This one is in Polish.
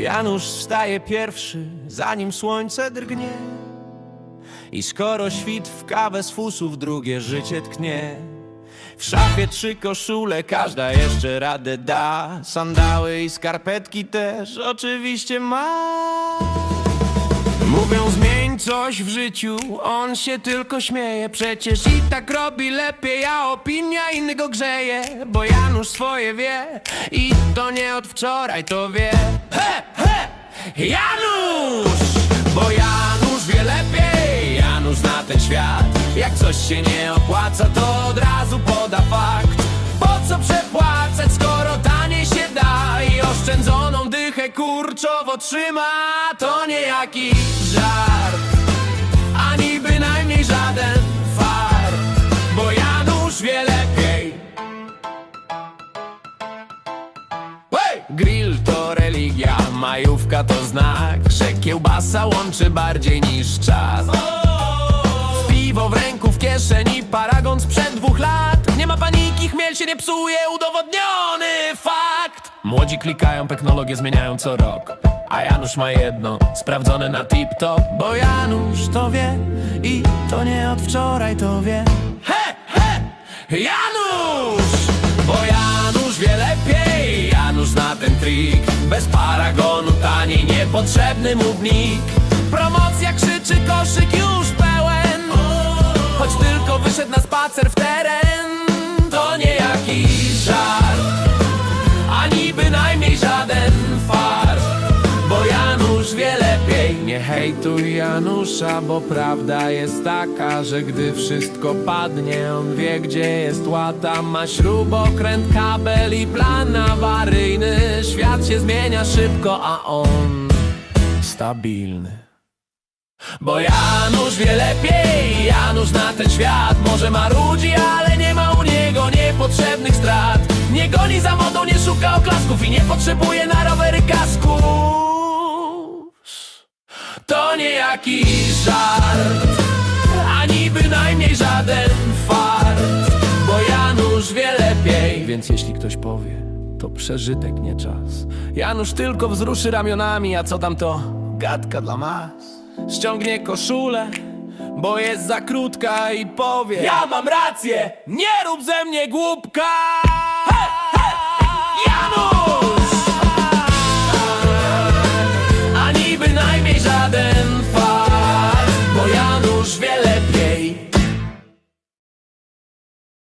Janusz wstaje pierwszy, zanim słońce drgnie. I skoro świt w kawę z fusów drugie życie tknie. W szafie trzy koszule, każda jeszcze radę da. Sandały i skarpetki też oczywiście ma Mówią zmień coś w życiu, on się tylko śmieje Przecież i tak robi lepiej, a opinia innego grzeje Bo Janusz swoje wie i to nie od wczoraj to wie He, he! Janusz! Bo Janusz wie lepiej, Janusz zna ten świat Jak coś się nie opłaca, to kurczowo trzyma To nie jakiś żart Ani bynajmniej żaden fart Bo Janusz wie lepiej. Hej! Grill to religia, majówka to znak Że kiełbasa łączy bardziej niż czas. Piwo w ręku, w kieszeni, paragon sprzed dwóch lat. Nie ma paniki, chmiel się nie psuje, udowodniony fakt Młodzi klikają, technologię zmieniają co rok. A Janusz ma jedno, sprawdzone na tip-top. Bo Janusz to wie i to nie od wczoraj to wie. He, he! Janusz! Bo Janusz wie lepiej, Janusz zna ten trik. Bez paragonu taniej, niepotrzebny mu wnik. Promocja krzyczy, koszyk już pełen. Choć tylko wyszedł na spacer w teren hejtuj Janusza, bo prawda jest taka Że gdy wszystko padnie, on wie gdzie jest łata. Ma śrubokręt, kabel i plan awaryjny. Świat się zmienia szybko, a on stabilny. Bo Janusz wie lepiej, Janusz zna ten świat Może marudzi, ale nie ma u niego niepotrzebnych strat. Nie goni za modą, nie szuka oklasków I nie potrzebuje na rowery kasków Jakiś żart Ani bynajmniej żaden fart Bo Janusz wie lepiej. Więc jeśli ktoś powie, to przeżytek, nie czas. Janusz tylko wzruszy ramionami, a co tam to? Gadka dla mas. Ściągnie koszulę, bo jest za krótka i powie Ja mam rację, nie rób ze mnie głupka